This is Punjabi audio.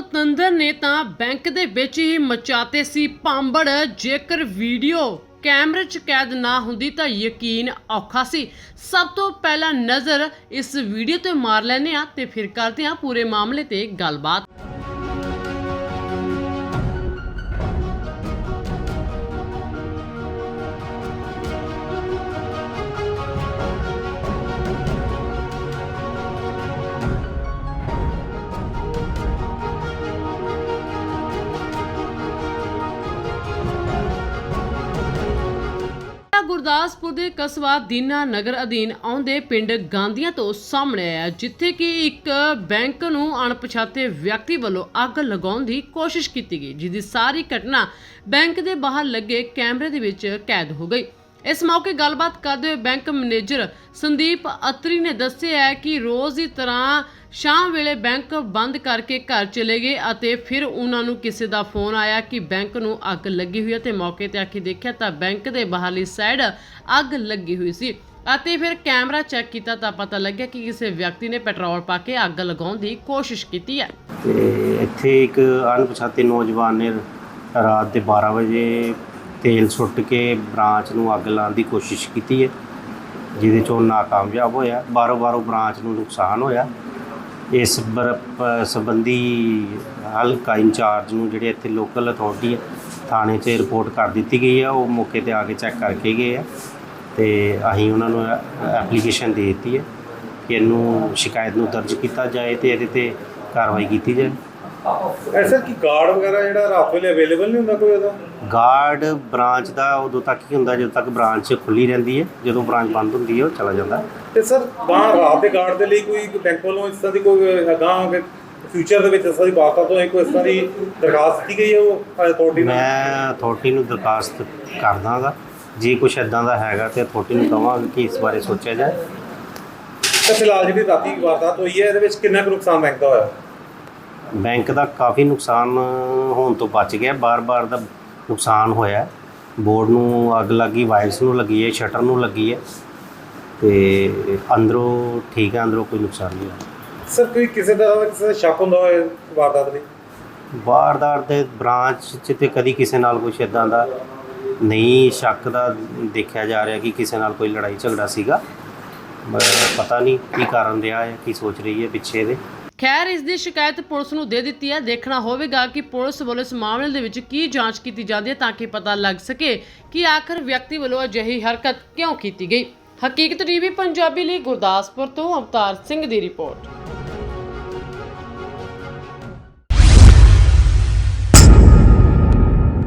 ਪਤੰਦਰ ਨੇ ਤਾਂ ਬੈਂਕ ਦੇ ਵਿੱਚ ਹੀ ਮਚਾਤੇ ਸੀ ਭਾਂਬੜ। ਜੇਕਰ ਵੀਡੀਓ ਕੈਮਰੇ 'ਚ ਕੈਦ ਨਾ ਹੁੰਦੀ ਤਾਂ ਯਕੀਨ ਔਖਾ ਸੀ। ਸਭ ਤੋਂ ਪਹਿਲਾਂ ਨਜ਼ਰ ਇਸ ਵੀਡੀਓ ਤੇ ਮਾਰ ਲੈਨੇ ਆ ਤੇ ਫਿਰ ਕਰਦੇ ਆ ਪੂਰੇ ਮਾਮਲੇ ਤੇ ਗੱਲਬਾਤ। ਗੁਰਦਾਸਪੁਰ ਦੇ ਕਸਬਾ ਦੀਨਾ ਨਗਰ ਅਧੀਨ ਆਉਂਦੇ ਪਿੰਡ ਗਾਂਧੀਆਂ ਤੋਂ ਸਾਹਮਣੇ ਆਇਆ, ਜਿੱਥੇ ਕਿ ਇੱਕ ਬੈਂਕ ਨੂੰ ਅਣਪਛਾਤੇ ਵਿਅਕਤੀ ਵੱਲੋਂ ਅੱਗ ਲਗਾਉਣ ਦੀ ਕੋਸ਼ਿਸ਼ ਕੀਤੀ ਗਈ, ਜਿਸ ਦੀ ਸਾਰੀ ਘਟਨਾ ਬੈਂਕ ਦੇ ਬਾਹਰ ਲੱਗੇ ਕੈਮਰੇ ਦੇ ਵਿੱਚ ਕੈਦ ਹੋ ਗਈ। ਇਸ ਮੌਕੇ ਗੱਲਬਾਤ ਕਰਦੇ ਹੋਏ ਬੈਂਕ ਮੈਨੇਜਰ ਸੰਦੀਪ ਅਤਰੀ ਨੇ ਦੱਸਿਆ ਹੈ ਕਿ ਰੋਜ਼ ਦੀ ਤਰ੍ਹਾਂ ਸ਼ਾਮ ਵੇਲੇ ਬੈਂਕ ਬੰਦ ਕਰਕੇ ਘਰ ਚਲੇ ਗਏ ਅਤੇ ਫਿਰ ਉਹਨਾਂ ਨੂੰ ਕਿਸੇ ਦਾ ਫੋਨ ਆਇਆ ਕਿ ਬੈਂਕ ਨੂੰ ਅੱਗ ਲੱਗੀ ਹੋਈ ਹੈ ਤੇ ਮੌਕੇ ਤੇ ਆ ਕੇ ਦੇਖਿਆ ਤਾਂ ਬੈਂਕ ਦੇ ਬਾਹਰਲੀ ਸਾਈਡ ਅੱਗ ਲੱਗੀ ਹੋਈ ਸੀ ਅਤੇ ਫਿਰ ਕੈਮਰਾ ਚੈੱਕ ਕੀਤਾ ਤਾਂ ਪਤਾ ਲੱਗਿਆ ਕਿ ਕਿਸੇ ਵਿਅਕਤੀ ਨੇ ਪੈਟਰੋਲ ਪਾ ਕੇ ਅੱਗ ਲਗਾਉਣ ਦੀ ਕੋਸ਼ਿਸ਼ ਕੀਤੀ ਹੈ। ਤੇ ਇੱਥੇ ਇੱਕ ਅਣਪਛਾਤੇ ਨੌਜਵਾਨ ਨੇ ਰਾਤ ਦੇ 12 ਵਜੇ ਤੇਲ ਸੁੱਟ ਕੇ ਬ੍ਰਾਂਚ ਨੂੰ ਅੱਗ ਲਾਉਣ ਦੀ ਕੋਸ਼ਿਸ਼ ਕੀਤੀ ਹੈ, ਜਿਹਦੇ 'ਚ ਉਹ ਨਾਕਾਮਯਾਬ ਹੋਇਆ ਬਾਰੋ ਬਾਰੋ ਬ੍ਰਾਂਚ ਨੂੰ ਨੁਕਸਾਨ ਹੋਇਆ। ਇਸ ਬਰ- ਸੰਬੰਧੀ ਹਲਕਾ ਇੰਚਾਰਜ ਨੂੰ ਜਿਹੜੇ ਇੱਥੇ ਲੋਕਲ ਅਥਾਰਟੀ ਹੈ, ਥਾਣੇ 'ਚ ਰਿਪੋਰਟ ਕਰ ਦਿੱਤੀ ਗਈ ਹੈ, ਉਹ ਮੌਕੇ ਤੇ ਆ ਕੇ ਚੈੱਕ ਕਰਕੇ ਗਏ ਆ ਤੇ ਅਸੀਂ ਉਹਨਾਂ ਨੂੰ ਐਪਲੀਕੇਸ਼ਨ ਦੇ ਦਿੱਤੀ ਹੈ ਕਿ ਇਹਨੂੰ ਸ਼ਿਕਾਇਤ ਨੂੰ ਦਰਜ ਕੀਤਾ ਜਾਏ ਤੇ ਇਹਦੇ ਤੇ ਕਾਰਵਾਈ ਕੀਤੀ ਜਾਏ। ਐਸਾ ਕੀ ਗਾਰਡ ਵਗੈਰਾ ਜਿਹੜਾ ਰਾਤ ਵੇਲੇ ਅਵੇਲੇਬਲ ਨਹੀਂ ਹੁੰਦਾ ਕੋਈ ਉਹਦਾ? ਗਾਰਡ ਬ੍ਰਾਂਚ ਦਾ ਉਦੋਂ ਤੱਕ ਹੀ ਹੁੰਦਾ ਜਦੋਂ ਤੱਕ ਬ੍ਰਾਂਚ ਖੁੱਲੀ ਰਹਿੰਦੀ ਹੈ ਜਦੋਂ ਬ੍ਰਾਂਚ ਬੰਦ ਹੁੰਦੀ ਹੈ ਉਹ ਚਲਾ ਜਾਂਦਾ। ਤੇ ਸਰ ਗਾਂ ਰਾਤ ਦੇ ਗਾਰਡ ਦੇ ਲਈ ਕੋਈ ਬੈਂਕ ਵੱਲੋਂ ਇਸ ਤਰ੍ਹਾਂ ਦੀ ਕੋਈ ਗਾਂ ਫਿਊਚਰ ਦੇ ਵਿੱਚ ਇਸ ਤਰ੍ਹਾਂ ਦੀ ਵਾਰਤਾ ਤੋਂ ਕੋਈ ਇਸ ਤਰ੍ਹਾਂ ਦੀ ਦਰਖਾਸਤ ਦਿੱਤੀ ਗਈ ਹੈ ਉਹ ਅਥਾਰਟੀ ਨੂੰ? ਮੈਂ ਅਥਾਰਟੀ ਨੂੰ ਦਰਖਾਸਤ ਕਰਦਾਗਾ ਜੇ ਕੁਝ ਇਦਾਂ ਦਾ ਹੈਗਾ ਤੇ ਅਥਾਰਟੀ ਨੂੰ ਕਹਾਂਗਾ ਕਿ ਇਸ ਬਾਰੇ ਸੋਚਿਆ ਜਾਏ। ਤੇ ਫਿਲਹਾਲ ਜਿਹੜੀ ਰਾਤੀ ਵਾਰਦਾਤ ਹੋਈ ਹੈ ਇਹਦੇ ਵਿੱਚ ਕਿੰਨਾ ਕੁ ਨੁਕਸਾਨ ਬੈਂਕ ਦਾ ਹੋਇਆ? ਬੈਂਕ ਦਾ ਕਾਫੀ ਨੁਕਸਾਨ ਹੋਣ ਤੋਂ ਬਚ ਗਿਆ। ਬਾਰ-ਬਾਰ ਦਾ ਨੁਕਸਾਨ ਹੋਇਆ। ਬੋਰਡ ਨੂੰ ਅੱਗ ਲੱਗੀ ਵਾਇਰਸ ਨੂੰ ਲੱਗੀ ਹੈ ਸ਼ਟਰ ਨੂੰ ਲੱਗੀ ਹੈ। ਤੇ ਅੰਦਰੋਂ ਠੀਕ ਹੈ ਅੰਦਰੋਂ ਕੋਈ ਨੁਕਸਾਨ ਨਹੀਂ ਹੋਇਆ। ਸਰ ਕੋਈ ਕਿਸੇ ਦਾ ਕਿਸੇ ਦਾ ਸ਼ੱਕ ਹੁੰਦਾ ਹੋਏ ਵਾਰਦਾਤ ਲਈ? ਵਾਰਦਾਤ ਦੇ ਬ੍ਰਾਂਚ 'ਚ ਤੇ ਕਦੀ ਕਿਸੇ ਨਾਲ ਕੁਝ ਇਦਾਂ ਦਾ ਨਹੀਂ ਸ਼ੱਕ ਦਾ ਦੇਖਿਆ ਜਾ ਰਿਹਾ ਕਿ ਕਿਸੇ ਨਾਲ ਕੋਈ ਲੜਾਈ ਝਗੜਾ ਸੀਗਾ। ਪਤਾ ਨਹੀਂ ਕੀ ਕਾਰਨ ਰਿਹਾ ਹੈ ਕੀ ਸੋਚ ਰਹੀ ਹੈ ਪਿੱਛੇ ਦੇ। ਖੈਰ, ਇਸ ਦੀ ਸ਼ਿਕਾਇਤ ਪੁਲਿਸ ਨੂੰ ਦੇ ਦਿੱਤੀ ਹੈ। ਦੇਖਣਾ ਹੋਵੇਗਾ ਕਿ ਪੁਲਿਸ ਵੱਲੋਂ ਇਸ ਮਾਮਲੇ ਦੇ ਵਿੱਚ ਕੀ ਜਾਂਚ ਕੀਤੀ ਜਾਂਦੀ ਹੈ ਤਾਂ ਕਿ ਪਤਾ ਲੱਗ ਸਕੇ ਕਿ ਆਖਰ ਵਿਅਕਤੀ ਵੱਲੋਂ ਅਜਿਹੀ ਹਰਕਤ ਕਿਉਂ ਕੀਤੀ ਗਈ। ਹਕੀਕਤ ਟੀਵੀ, ਪੰਜਾਬੀ ਲਈ ਗੁਰਦਾਸਪੁਰ ਤੋਂ ਅਵਤਾਰ ਸਿੰਘ ਦੀ ਰਿਪੋਰਟ।